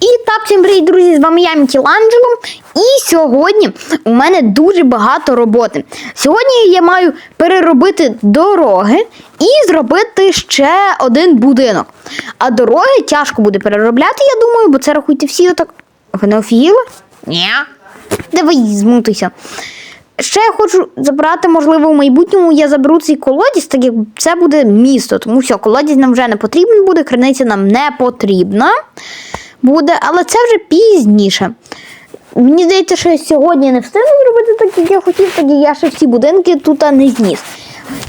І так, всім привіт, друзі! З вами я Мікеланджело. І сьогодні у мене дуже багато роботи. Сьогодні я маю переробити дороги і зробити ще один будинок. А дороги тяжко буде переробляти, я думаю, бо це рахуйте всі отак. Ви не офігіли? Ні. Давай змутуйся. Ще я хочу забрати, можливо, в майбутньому я заберу цей колодязь, так як це буде місто. Тому що колодязь нам вже не потрібен буде, криниця нам не потрібна буде, але це вже пізніше. Мені здається, що я сьогодні не встигну зробити так, як я хотів, тоді я ще всі будинки тут не зніс.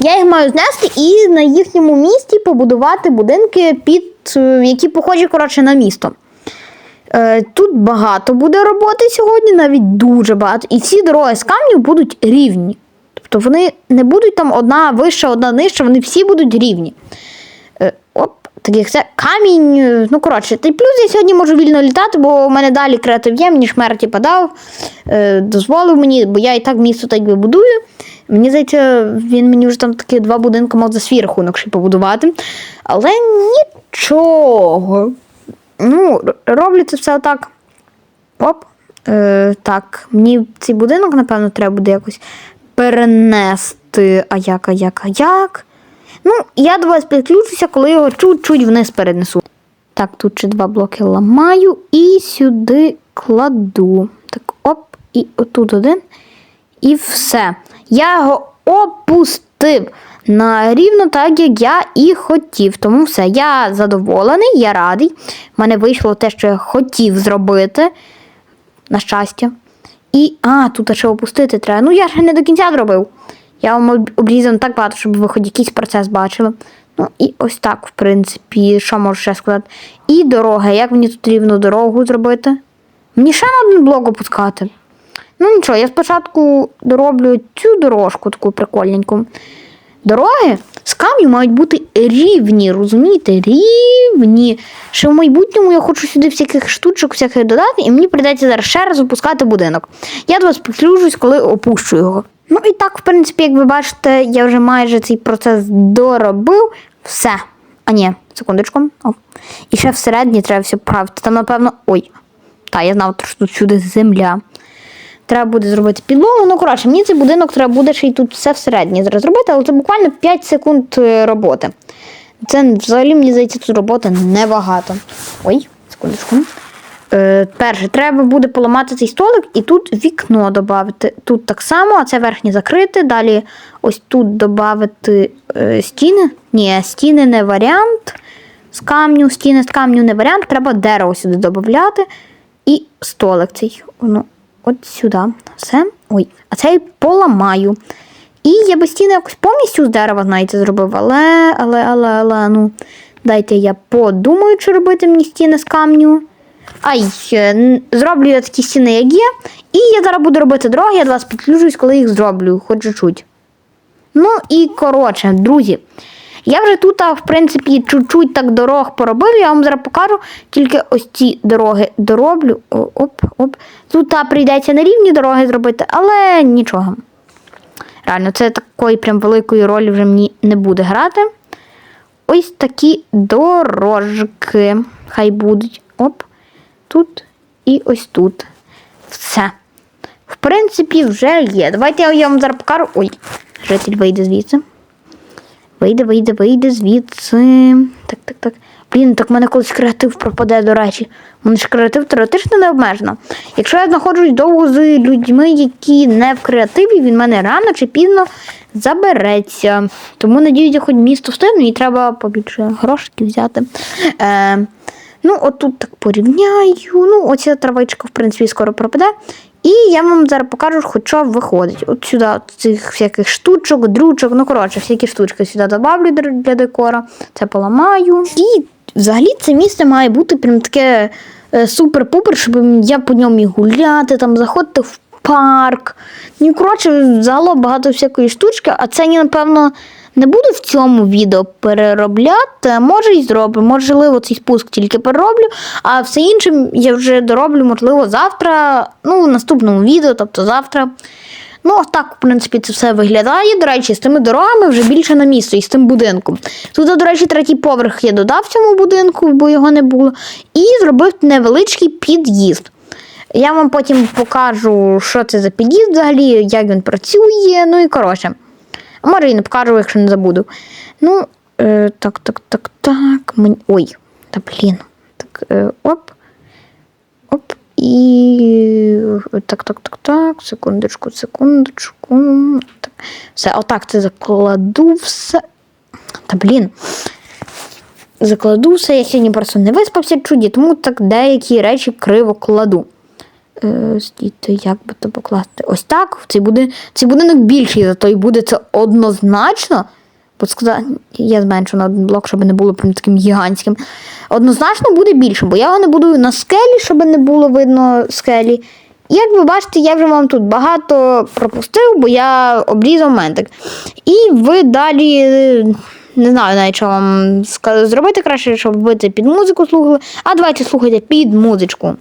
Я їх маю знести і на їхньому місці побудувати будинки, під, е, які похожі коротше, на місто. Е, Тут багато буде роботи сьогодні, навіть дуже багато. І всі дороги з камнів будуть рівні. Тобто вони не будуть там одна вища, одна нижча, вони всі будуть рівні. Оп, так як це камінь. е, Ну, коротше, та й плюс я сьогодні можу вільно літати, бо у мене далі креатив є, мені шмер типа дав, е, дозволив мені, бо я і так місто так би будую. Мені здається, він мені вже там такі два будинки мав за свій рахунок ще побудувати. Але нічого. Ну, роблю це все отак. Оп. Е, так, мені цей будинок, напевно, треба буде якось перенести. А як, а як, а як? Ну, я до вас підключуся, коли його чуть-чуть вниз перенесу. Так, тут ще два блоки ламаю і сюди кладу. Так, оп, і отут один. І все. Я його опустив на рівно так, як я і хотів. Тому все, я задоволений, я радий. У мене вийшло те, що я хотів зробити. На щастя. І. А, тут ще опустити треба. Ну, я ще не до кінця зробив. Я вам об- обрізав так багато, щоб ви хоч якийсь процес бачили. Ну, і ось так, в принципі, що можу ще сказати. І дорога. Як мені тут рівну дорогу зробити? Мені ще на один блок опускати. Ну нічого, я спочатку дороблю цю дорожку таку прикольненьку. Дороги з камню мають бути рівні, розумієте? Рівні. Ще в майбутньому я хочу сюди всяких штучок всяких додати, і мені прийдеться зараз ще раз опускати будинок. Я до вас підключусь, коли опущу його. Ну і так, в принципі, як ви бачите, я вже майже цей процес доробив. Все. А ні, секундочку. О. І ще всередині треба все правити. Там, напевно. Ой. Та, я знав, що тут сюди земля. Треба буде зробити підлогу. Ну, коротше, мені цей будинок треба буде ще й тут все всередині зараз зробити, але це буквально 5 секунд е, роботи. Це взагалі, мені здається, тут роботи небагато. Ой, секундочку. Е, перше, треба буде поламати цей столик і тут вікно додати. Тут так само, а це верхнє закрити. Далі ось тут додати е, стіни. Ні, стіни не варіант. З камню, стіни з камню не варіант. Треба дерево сюди додати. І столик цей. Ну, от сюди. Все. Ой, а цей поламаю. І я би стіни якось повністю з дерева, знаєте, зробив. Але, але, але, але, ну, дайте я подумаю, чи робити мені стіни з камню. Ай, е, зроблю я такі стіни, як є. І я зараз буду робити дороги, я до вас підключусь, коли їх зроблю, хоч чуть-чуть. Ну і коротше, друзі. Я вже тут, в принципі, чуть-чуть так дорог поробив, я вам зараз покажу. Тільки ось ці дороги дороблю. О, Оп, оп. Тут прийдеться на рівні дороги зробити, але нічого. Реально, це такої прям великої ролі вже мені не буде грати. Ось такі дорожки. Хай будуть. Оп. Тут і ось тут. Все. В принципі, вже є. Давайте я- вам зараз покажу. Ой, житель вийде звідси. Вийде, вийде, вийде звідси. Так, так, так. Блін, так в мене колись креатив пропаде, до речі. У мене ж креатив теоретично не обмежено. Якщо я знаходжусь довго з людьми, які не в креативі, він в мене рано чи пізно забереться. Тому надіюся, хоч місто встигну і треба побільше грошей взяти. Е, ну, отут так порівняю. Ну, оця травичка, в принципі, скоро пропаде. І я вам зараз покажу, що виходить. От сюди цих всяких штучок, дрючок, ну коротше, всякі штучки сюди добавлю для- декора. Це поламаю. І взагалі це місце має бути прям таке е, супер-пупер, щоб я по ньому міг гуляти, там заходити в парк. Ну, коротше, загалом багато всякої штучки, а це напевно. Не буду в цьому відео переробляти, може і зроблю. Можливо, цей спуск тільки перероблю, а все інше я вже дороблю, можливо, завтра, ну, в наступному відео, тобто завтра. Ну, так, в принципі, це все виглядає. До речі, з тими дорогами вже більше на місто і з тим будинком. Тут, до речі, третій поверх я додав цьому будинку, бо його не було. І зробив невеличкий під'їзд. Я вам потім покажу, що це за під'їзд взагалі, як він працює. Ну і коротше. А не покажу, якщо не забуду. Ну, е, так, так, так, так. Мені... Ой, та блін. Так, е, оп. Оп. І так, так, так, так. Секундочку, секундочку. Так. Все, отак це закладу все. Та блін. Закладу все, я сьогодні просто не виспався чуді, тому так деякі речі криво кладу. Стійте, як би то покласти? Ось так. Цей, буде, цей будинок більший, зато і буде це однозначно. Бо сказати, я зменшу на один блок, щоб не було прям таким гігантським. Однозначно буде більше, бо я його не буду на скелі, щоб не було видно скелі. Як ви бачите, я вже вам тут багато пропустив, бо я обрізав ментик. І ви далі е, не знаю навіть, що вам зробити краще, щоб ви це під музику слухали. А давайте слухайте під музичку.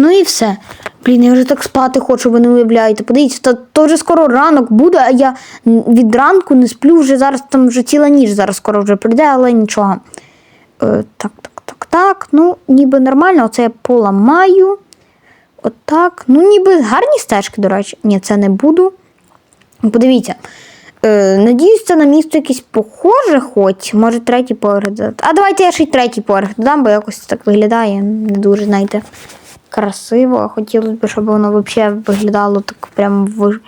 Ну і все. Блін, я вже так спати хочу, ви не уявляєте. Подивіться, то, то вже скоро ранок буде, а я від ранку не сплю вже зараз там вже ціла ніч зараз скоро вже прийде, але нічого. Е, так, так, так, так. Ну, ніби нормально, оце я поламаю. Отак. Ну, ніби гарні стежки, до речі. Ні, це не буду. Подивіться. Е, надіюсь, це на місто якесь похоже, хоч. Може, третій поверх. А давайте я ще й третій поверх додам, бо якось так виглядає. Не дуже, знаєте, красиво. Хотілося б, щоб воно взагалі виглядало так прям в. так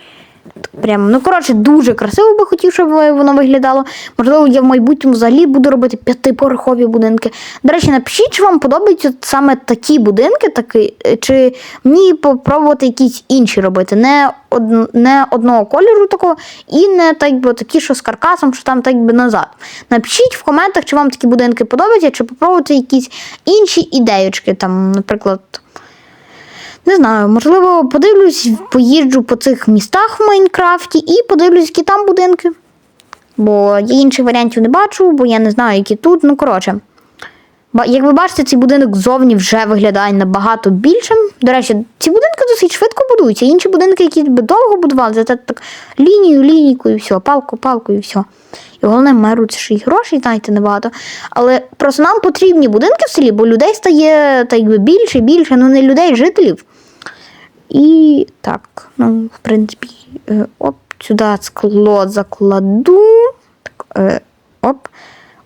Прям, ну, коротше, дуже красиво би хотів, щоб воно виглядало. Можливо, я в майбутньому взагалі буду робити п'ятиповерхові будинки. До речі, напишіть, чи вам подобаються саме такі будинки, такі, чи мені попробувати якісь інші робити. Не, од, не одного кольору такого, і не так би такі, що з каркасом, що там так би назад. Напишіть в коментах, чи вам такі будинки подобаються, чи попробувати якісь інші ідеєчки, там, наприклад. Не знаю, можливо, подивлюсь, поїжджу по цих містах в Майнкрафті і подивлюсь, які там будинки. Бо я інших варіантів не бачу, бо я не знаю, які тут. Ну, коротше. Як ви бачите, цей будинок зовні вже виглядає набагато більшим. До речі, ці будинки досить швидко будуються. Інші будинки, які би довго будували, це так лінію, лінійку і все, палку, палку і все. І головне, меруть ще й грошей, знаєте, небагато. Але просто нам потрібні будинки в селі, бо людей стає так би більше, більше, ну не людей, жителів. І так, ну, в принципі, е, оп, сюди скло закладу. Так, е, оп.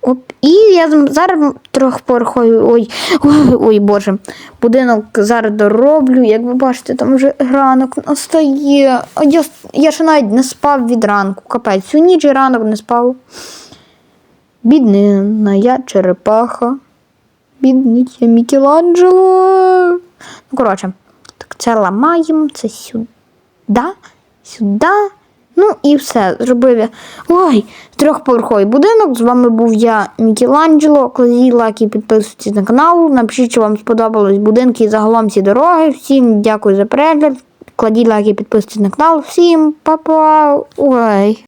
Оп. І я зараз трьохповерховий, ой, ой, ой, боже, будинок зараз дороблю. Як ви бачите, там вже ранок настає. Я, я ще навіть не спав від ранку. Капець, всю ніч і ранок не спав. Біднина, я черепаха. Бідний я Мікеланджело. Ну, коротше, так це ламаємо, це сюди, сюди. Ну і все. Зробив я. Ой, трьохповерховий будинок. З вами був я, Мікеланджело. Кладіть лайки, підписуйтесь на канал. Напишіть, чи вам сподобались будинки і загалом ці дороги. Всім дякую за перегляд. Кладіть лайки, підписуйтесь на канал. Всім па-па. Ой.